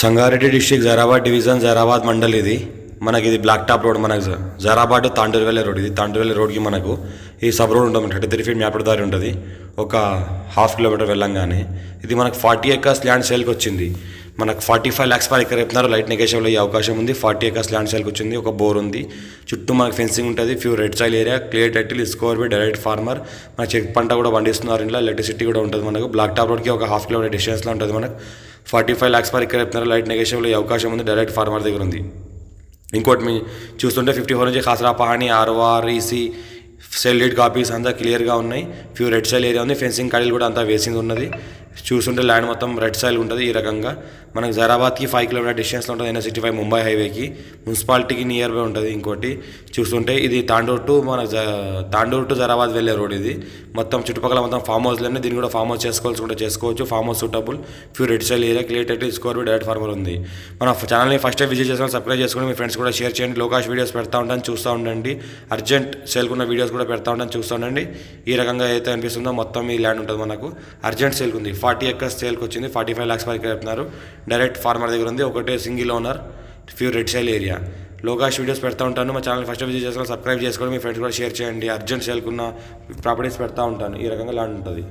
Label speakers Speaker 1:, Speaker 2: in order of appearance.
Speaker 1: Sangareddy district Zaheerabad division Zaheerabad mandal ఇది. మనకి ఇది బ్లాక్ టాప్ రోడ్ మనకు జరాబాద్ తాండూరువెల్లి రోడ్ ఇది. తాండూరువెల్లి రోడ్కి మనకు ఈ సబ్ రోడ్ ఉంటుంది. థర్టీ త్రీ ఫీట్ మ్యాప్ దారి ఉంటుంది. ఒక హాఫ్ కిలోమీటర్ వెళ్ళంగానే. ఇది మనకు ఫార్టీ ఎకర్స్ ల్యాండ్ సేల్కి వచ్చింది. మనకు forty five lakhs per acre చెప్తున్నారు. లైట్ నెగేషన్లో అయ్యే అవకాశం ఉంది. ఫార్టీ ఎకర్స్ ల్యాండ్ సేల్కి వచ్చింది. ఒక బోర్ ఉంది. చుట్టూ మనకు ఫెన్సింగ్ ఉంటుంది. Pure red soil area clear title score by direct farmer. మన చెక్ పంట కూడా పండిస్తున్నారు ఇంట్లో. ఎలక్ట్రిసిటీ కూడా ఉంటుంది మనకు. బ్లాక్ టాప్ రోడ్కి ఒక హాఫ్ కిలోమీటర్ డిస్టెన్స్లో ఉంటుంది మనకు. ఫార్టీ ఫైవ్ ల్యాక్స్ పర్ ఇక్కడ చెప్తున్నారు లైట్ నెగేషన్లో అవకాశం ఉంది. డైరెక్ట్ ఫార్మర్ దగ్గర ఉంది. ఇంకోటి మీ చూస్తుంటే ఫిఫ్టీ ఫోర్ నుంచి khasra pahani ROR EC sale deed copies అంతా క్లియర్గా ఉన్నాయి. ఫ్యూ రెడ్ సెల్ ఏరియా ఉంది. ఫెన్సింగ్ కడీలు కూడా అంతా వేసింది ఉన్నది. చూస్తుంటే ల్యాండ్ మొత్తం రెడ్ సైల్ ఉంటుంది ఈ రకంగా. మనకు జరాబాద్కి ఫైవ్ కిలోమీటర్ డిస్టెన్స్లో ఉంటుంది ఎన్ఎస్ సిటీ ఫైవ్ ముంబై హైవేకి. మున్సిపాలిటీకి నియర్ బై ఉంటుంది ఇంకోటి. చూస్తుంటే ఇది తాండూరు టు మన జ టు జరాబాద్ వెళ్ళే రోడ్ ఇది. మొత్తం చుట్టుపక్కల మొత్తం ఫామ్ హౌస్లన్నీ దీన్ని కూడా ఫామ్ హౌస్ చేసుకోవాల్సి కూడా చేసుకోవచ్చు farm house suitable pure red soil area clear title score direct farmer ఉంది. మన ఛానల్ని ఫస్ట్ టైం విజిట్ చేసుకొని సబ్స్క్రైబ్ చేసుకుని మీ ఫ్రెండ్స్ కూడా షేర్ చేయండి. లోకాష్ వీడియోస్ పెడతా ఉంటాను చూస్తూ ఉండండి. అర్జెంట్ సేల్కున్న వీడియోస్ కూడా పెడతా ఉంటాను చూస్తూ ఉండండి. ఈ రకంగా అయితే అనిపిస్తుందో మొత్తం ఈ ల్యాండ్ ఉంటుంది మనకు. అర్జెంట్ సేల్కుంది ఫార్టీ ఎకర్స్ సేల్కి వచ్చింది ఫార్టీ ఫైవ్ ల్యాక్స్ వరకు చెప్తున్నారు. డైరెక్ట్ ఫార్మర్ దగ్గర ఉంది ఒకటే single owner pure red soil area లోకాష్ videos పెడతా ఉంటాను మా ఛానల్ ఫస్ట్ విజిట్ చేసుకొని సబ్స్క్రైబ్ చేసుకొని మీ ఫ్రెండ్స్ కూడా షేర్ చేయండి అర్జెంట్ సేల్కున్న ప్రాపర్టీస్ పెడతా ఉంటాను. ఈ రకంగా ల్యాండ్ ఉంటుంది.